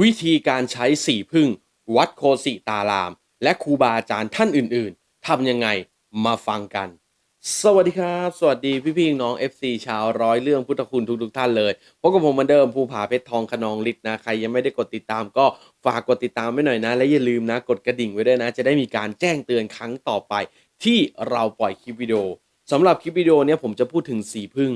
วิธีการใช้สีพึ่ง วัดโคสิตาราม และครูบาอาจารย์ท่านอื่นๆทำยังไงมาฟังกัน สวัสดีครับ สวัสดีพี่พี่น้อง FC ชาวร้อยเรื่องพุทธคุณทุกๆท่านเลยพบกับผมเหมือนเดิมภูผาเพชรทองขนองฤทธิ์นะ ใครยังไม่ได้กดติดตามก็ฝากกดติดตามไว้หน่อยนะ และอย่าลืมนะกดกระดิ่งไว้ด้วยนะ จะได้มีการแจ้งเตือนครั้งต่อไป ที่เราปล่อยคลิปวิดีโอสำหรับคลิปวิดีโอเนี้ยผมจะพูดถึงสีพึ่ง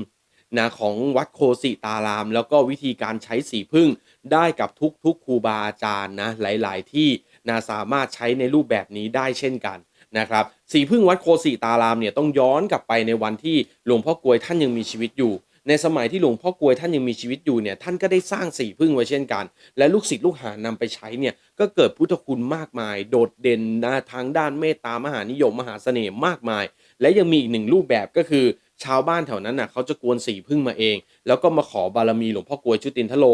นะของวัดโคสิตาราม แล้วก็วิธีการใช้สีพึ่ง ได้กับทุกๆครูบาอาจารย์นะหลาย ๆ ที่นะสามารถใช้ในรูปแบบนี้ได้เช่นกันนะครับสีพึ่งวัดโคสิตารามเนี่ยต้องย้อนกลับไปในวันที่หลวงพ่อกลวยท่านยังมีชีวิตอยู่ ในสมัยที่หลวงพ่อกลวยท่านยังมีชีวิตอยู่เนี่ยท่านก็ได้สร้างสีพึ่งไว้เช่นกัน และลูกศิษย์ลูกหานำไปใช้เนี่ยก็เกิดพุทธคุณมากมาย โดดเด่นนะทางด้านเมตตามหานิยมมหาเสน่ห์มากมาย และยังมีอีกหนึ่งรูปแบบก็คือ ชาวบ้านแถวนั้นน่ะเขาจะกวนสีพึ่งมาเอง แล้วก็มาขอบารมีหลวงพ่อกลวยชุตินทโล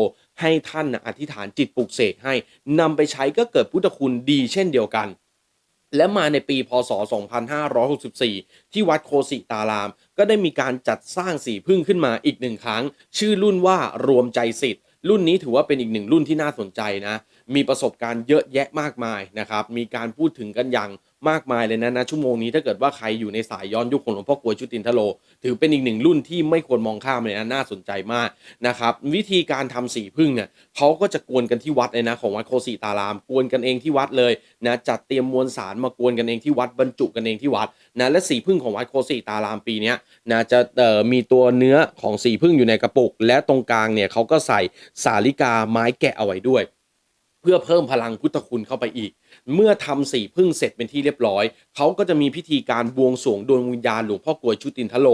ให้ท่านน่ะอธิษฐานจิตปลุกเสกให้นำไปใช้ก็เกิดพุทธคุณดีเช่นเดียวกัน และมาในปีพศ 2564 ที่วัดโคสิตาราม ก็ได้มีการจัดสร้างสีพึ่งขึ้นมาอีกหนึ่งครั้ง ชื่อรุ่นว่ารวมใจสิทธิ์รุ่นนี้ถือว่าเป็นอีกหนึ่งรุ่นที่น่าสนใจนะ มีประสบการณ์เยอะแยะมากมายนะครับ มีการพูดถึงกันอย่างมากมายเลยนะนะชั่วโมงนี้ถ้าเกิดว่าใครอยู่ในสายย้อนยุคของหลวงพ่อกลวยชุตินทโล ถือเป็นอีกหนึ่งรุ่นที่ไม่ควรมองข้ามเลยนะน่าสนใจมากนะครับ วิธีการทำสีพึ่งเนี่ยเขาก็จะกวนกันที่วัดเลยนะของวัดโคสิตาราม กวนกันเองที่วัดเลยนะจัดเตรียมมวลสารมากวนกันเองที่วัดบรรจุกันเองที่วัดนะและสีพึ่งของวัดโคสิตารามปีนี้นะจะมีตัวเนื้อของสีพึ่งอยู่ในกระปุก และตรงกลางเนี่ยเขาก็ใส่สาลิกาไม้แกะเอาไว้ด้วย เพื่อเพิ่มพลังพุทธคุณเข้าไปอีก เมื่อทำสีพึ่งเสร็จเป็นที่เรียบร้อย เขาก็จะมีพิธีการบวงสรวงดวงวิญญาณหลวงพ่อกวยชุตินทโล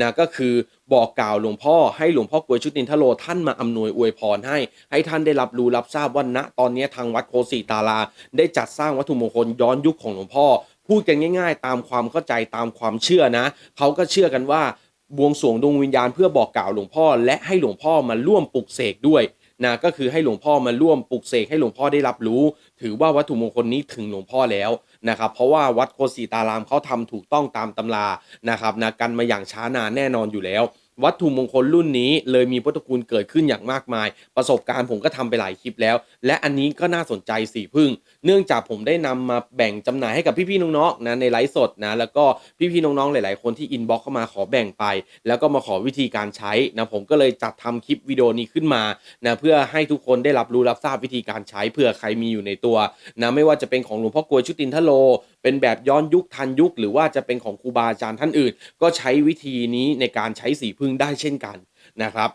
นะก็คือบอกกล่าวหลวงพ่อให้หลวงพ่อกวยชุตินทโลท่านมาอำนวยอวยพรให้ ให้ท่านได้รับรู้รับทราบว่าณตอนนี้ทางวัดโคสีตาลา ได้จัดสร้างวัตถุมงคลย้อนยุคของหลวงพ่อ พูดกันง่าย ๆ ตามความเข้าใจตามความเชื่อนะเขาก็เชื่อกันว่าบวงสรวงดวงวิญญาณเพื่อบอกกล่าวหลวงพ่อ และให้หลวงพ่อมาร่วมปลุกเสกด้วย นะก็คือให้หลวงพ่อมาร่วมปลุกเสกให้หลวงพ่อได้รับรู้ ถือว่าวัตถุมงคลนี้ถึงหลวงพ่อแล้วนะครับเพราะว่าวัดโคสีตารามเขาทำถูกต้องตามตำรานะครับนะกันมาอย่างช้านานแน่นอนอยู่แล้ววัตถุมงคลรุ่นนี้เลยมีพุทธคุณเกิดขึ้นอย่างมากมาย ประสบการณ์ผมก็ทำไปหลายคลิปแล้ว และอันนี้ก็น่าสนใจสีพึ่งเนื่องจากผมได้นำมาแบ่งจำหน่ายให้กับพี่ๆน้องๆนะในไลฟ์สดนะแล้วก็พี่ๆน้องๆหลาย ๆ คนที่อินบ็อกเข้ามาขอแบ่งไป แล้วก็มาขอวิธีการใช้นะผมก็เลยจัดทำคลิปวิดีโอนี้ขึ้นมานะเพื่อให้ทุกคนได้รับรู้รับทราบวิธีการใช้เผื่อใครมีอยู่ในตัวนะไม่ว่าจะเป็นของหลวงพ่อกลวยชุตินทโล เป็นแบบย้อนยุคทันยุค หรือว่าจะเป็นของครูบาอาจารย์ท่านอื่น ก็ใช้วิธีนี้ในการใช้สีพึ่งได้เช่นกันนะครับ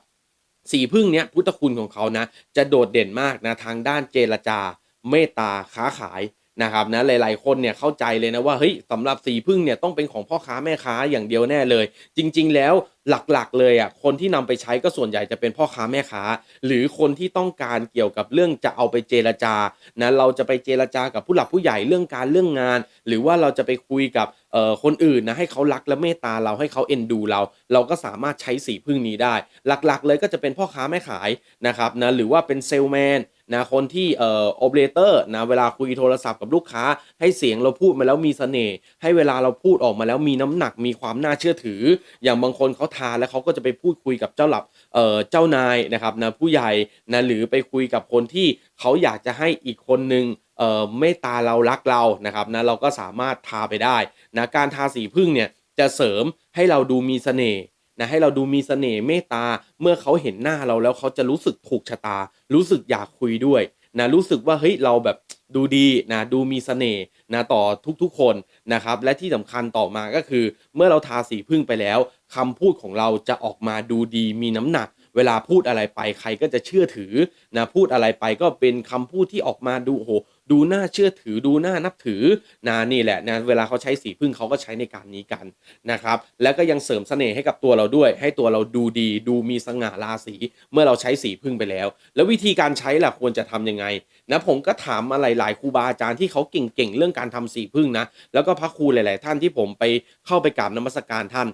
สีพึ่งเนี้ยพุทธคุณของเขานะจะโดดเด่นมากนะทางด้านเจรจา เมตตาค้าขายนะครับนะหลายๆคนเนี่ยเข้าใจเลยนะว่าเฮ้ยสำหรับสีพึ่งเนี่ยต้องเป็นของพ่อค้าแม่ค้าอย่างเดียวแน่เลย จริง ๆ แล้วหลักๆ เลยอะคนที่นำไปใช้ก็ส่วนใหญ่จะเป็นพ่อค้าแม่ค้า หรือคนที่ต้องการเกี่ยวกับเรื่องจะเอาไปเจรจานะเราจะไปเจรจากับผู้หลักผู้ใหญ่เรื่องการเรื่องงาน หรือว่าเราจะไปคุยกับเอ่อคนอื่นนะให้เขารักและเมตตาเราให้เขาเอ็นดูเรา เราก็สามารถใช้สีพึ่งนี้ได้ หลักๆ เลยก็จะเป็นพ่อค้าแม่ขายนะครับนะหรือว่าเป็นเซลแมน นะคนที่เอ่อโอเปอเรเตอร์นะเวลาคุยโทรศัพท์กับลูกค้า ให้เสียงเราพูดมาแล้วมีเสน่ห์ให้เวลาเราพูดออกมาแล้วมีน้ำหนักมีความน่าเชื่อถือ อย่างบางคนเขาทานแล้วเขาก็จะไปพูดคุยกับเจ้าหลับเอ่อเจ้านายนะครับนะผู้ใหญ่นะหรือไปคุยกับคนที่เขาอยากจะให้อีกคนนึงเอ่อเมตตาเรารักเรานะครับนะเราก็สามารถทาไปได้นะการทาสีพึ่งเนี่ยจะเสริมให้เราดูมีเสน่ห์ นะให้เราดูมีเสน่ห์เมตตา เมื่อเขาเห็นหน้าเราแล้วเขาจะรู้สึกถูกชะตา รู้สึกอยากคุยด้วยนะรู้สึกว่าเฮ้ยเราแบบดูดีนะดูมีเสน่ห์นะต่อทุกๆคนนะครับและที่สำคัญต่อมาก็คือ เมื่อเราทาสีพึ่งไปแล้วคำพูดของเราจะออกมาดูดีมีน้ำหนัก เวลาพูดอะไรไปใครก็จะเชื่อถือนะพูดอะไรไปก็เป็นคำพูดที่ออกมาดูโห ดูน่าเชื่อถือดูน่านับถือนะนี่แหละนะเวลาเขาใช้สีพึ่งเขาก็ใช้ในการนี้กันนะครับ แล้วก็ยังเสริมเสน่ห์ให้กับตัวเราด้วย ให้ตัวเราดูดี ดูมีสง่าราศีเมื่อเราใช้สีพึ่งไปแล้ว แล้ววิธีการใช้ล่ะควรจะทำยังไงนะผมก็ถามมาหลายๆครูบาอาจารย์ที่เขาเก่งๆเรื่องการทำสีพึ่งนะแล้วก็พระครูหลาย ๆ ท่านที่ผมไปเข้าไปกราบนมัสการท่าน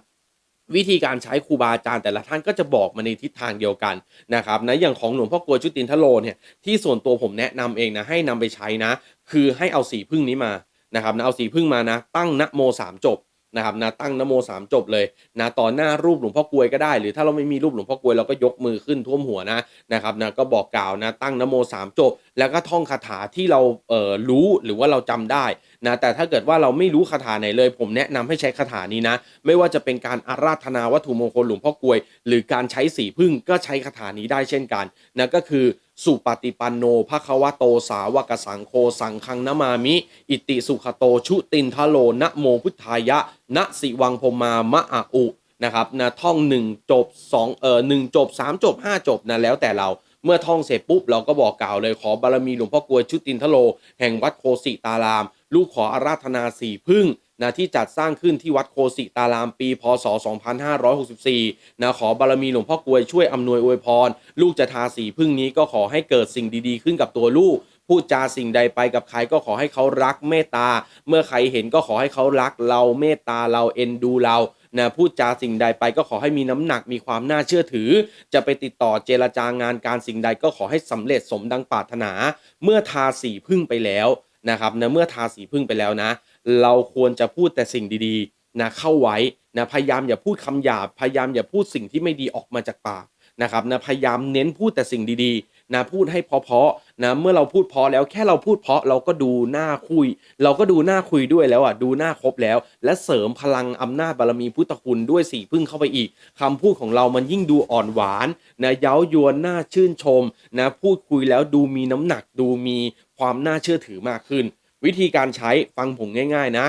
วิธีการใช้ครูบาอาจารย์แต่ละท่านก็จะบอกมาในทิศทางเดียวกันนะครับนะอย่างของหลวงพ่อกลวยชุตินทโลเนี่ยที่ส่วนตัวผมแนะนำเองนะให้นำไปใช้นะ คือให้เอาสีพึ่งนี้มานะครับนะเอาสีพึ่งมานะ ตั้งนะโมสามจบ นะครับนะตั้งนโมสามจบเลยนะต่อหน้ารูปหลวงพ่อกลวยก็ได้ หรือถ้าเราไม่มีรูปหลวงพ่อกลวยเราก็ยกมือขึ้นท่วมหัวนะนะครับนะก็บอกกล่าวนะตั้งนโมสามจบ แล้วก็ท่องคาถาที่เราเอ่อรู้หรือว่าเราจำได้นะแต่ถ้าเกิดว่าเราไม่รู้คาถาไหนเลย ผมแนะนำให้ใช้คาถานี้นะ ไม่ว่าจะเป็นการอาราธนาวัตถุมงคลหลวงพ่อกลวย หรือการใช้สีพึ่งก็ใช้คาถานี้ได้เช่นกันนะก็คือ สุปฏิปันโนภควโตสาวกสังโฆสังคังนมามิ อิติสุขโตชุตินทโลนะโมพุทธายะนะสิวังพมามะอะอุนะครับนะท่อง 1 จบ2เอ่อหนึ่งจบ 3 จบ 5 จบนะแล้วแต่เราเมื่อท่องเสร็จปุ๊บเราก็บอกกล่าวเลยขอบารมีหลวงพ่อกลวยชุตินทโล แห่งวัดโคสิตาราม ลูกขออาราธนาสีพึ่ง นะที่จัดสร้างขึ้นที่วัดโคสิตารามปี พศ 2564นะขอบารมีหลวงพ่อกลวยช่วยอำนวยอวยพร ลูกจะทาสีพึ่งนี้ก็ขอให้เกิดสิ่งดีๆ ขึ้นกับตัวลูกพูดจาสิ่งใดไปกับใครก็ขอให้เขารักเมตตา เมื่อใครเห็นก็ขอให้เขารักเราเมตตาเราเอ็นดูเรานะพูดจาสิ่งใดไปก็ขอให้มีน้ำหนักมีความน่าเชื่อถือ จะไปติดต่อเจรจางานการสิ่งใดก็ขอให้สำเร็จสมดังปรารถนา เมื่อทาสีพึ่งไปแล้วนะครับนะเมื่อทาสีพึ่งไปแล้วนะ เราควรจะพูดแต่สิ่งดีๆนะเข้าไว้นะพยายามอย่าพูดคำหยาบพยายามอย่าพูดสิ่งที่ไม่ดีออกมาจากปากนะครับนะพยายามเน้นพูดแต่สิ่งดีๆนะพูดให้เพาะๆนะเมื่อเราพูดเพาะแล้วแค่เราพูดเพาะเราก็ดูหน้าคุย เราก็ดูหน้าคุยด้วยแล้วอะดูหน้าครบแล้ว และเสริมพลังอำนาจบารมีพุทธคุณด้วยสีพึ่งเข้าไปอีกคำพูดของเรามันยิ่งดูอ่อนหวานนะเย้ายวนน่าชื่นชมนะพูดคุยแล้วดูมีน้ำหนักดูมีความน่าเชื่อถือมากขึ้น วิธีการใช้ฟังผมง่าย ๆนะ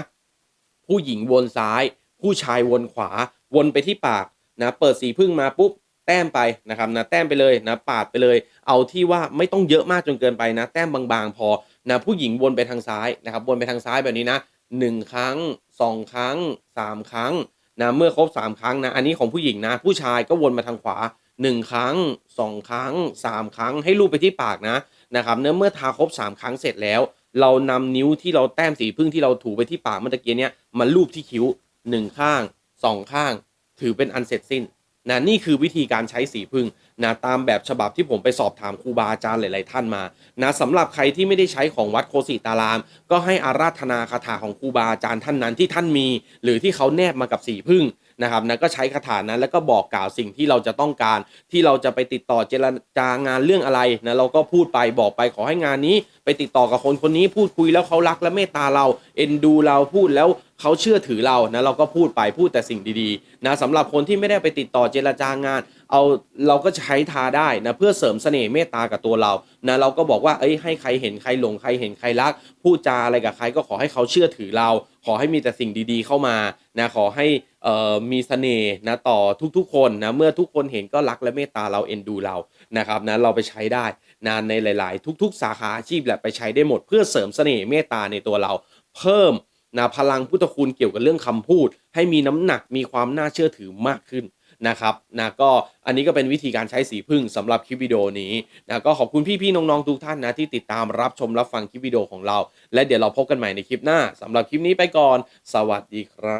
ผู้หญิงวนซ้าย ผู้ชายวนขวา วนไปที่ปากนะเปิดสีพึ่งมาปุ๊บแต้มไปนะครับนะแต้มไปเลยนะปาดไปเลย เอาที่ว่าไม่ต้องเยอะมากจนเกินไปนะ แต้มบางๆ พอนะผู้หญิงวนไปทางซ้ายนะครับวนไปทางซ้ายแบบนี้นะหนึ่งครั้งสองครั้งสามครั้งนะเมื่อครบสามครั้งนะอันนี้ของผู้หญิงนะ ผู้ชายก็วนมาทางขวาหนึ่งครั้งสองครั้งสามครั้ง ให้ลูบไปที่ปากนะนะครับเนื้อเมื่อทาครบสามครั้งเสร็จแล้ว เรานำนิ้วที่เราแต้มสีพึ่งที่เราถูไปที่ปากเมื่อตะกี้เนี้ยมาลูบที่คิ้วหนึ่งข้างสองข้าง ถือเป็นอันเสร็จสิ้นนะนี่คือวิธีการใช้สีพึ่งนะตามแบบฉบับที่ผมไปสอบถามครูบาอาจารย์หลาย ๆ ท่านมานะสำหรับใครที่ไม่ได้ใช้ของวัดโคสิตาราม ก็ให้อาราธนาคาถาของครูบาอาจารย์ท่านนั้นที่ท่านมี หรือที่เขาแนบมากับสีพึ่ง นะครับนะก็ใช้คาถานั้นแล้วก็บอกกล่าวสิ่งที่เราจะต้องการ ที่เราจะไปติดต่อเจรจางานเรื่องอะไรนะเราก็พูดไปบอกไปขอให้งานนี้ ไปติดต่อกับคนคนนี้พูดคุยแล้วเขารักและเมตตาเราเอ็นดูเราพูดแล้ว เขาเชื่อถือเรานะเราก็พูดไปพูดแต่สิ่งดีๆนะสำหรับคนที่ไม่ได้ไปติดต่อเจรจางาน เอาเราก็ใช้ทาได้นะเพื่อเสริมเสน่ห์เมตตากับตัวเรานะเราก็บอกว่าเอ้ยให้ใครเห็นใครหลงใครเห็นใครรักพูดจาอะไรกับใครก็ขอให้เขาเชื่อถือเรา ขอให้มีแต่สิ่งดีๆเข้ามานะขอให้เอ่อมีเสน่ห์นะต่อทุกๆ คนนะเมื่อทุกคนเห็นก็รักและเมตตาเราเอ็นดูเรานะครับนะเราไปใช้ได้นะในหลาย ๆ ทุก ๆ สาขาอาชีพแหละไปใช้ได้หมดเพื่อเสริมเสน่ห์เมตตาในตัวเรา เพิ่ม นะพลังพุทธคุณเกี่ยวกับเรื่องคำพูด ให้มีน้ำหนักมีความน่าเชื่อถือมากขึ้นนะครับนะก็อันนี้ก็เป็นวิธีการใช้สีพึ่งสำหรับคลิปวิดีโอนี้นะก็ขอบคุณพี่ๆน้องๆทุกท่านนะที่ติดตามรับชมรับฟังคลิปวิดีโอของเรา และเดี๋ยวเราพบกันใหม่ในคลิปหน้าสำหรับคลิปนี้ไปก่อน สวัสดีครับ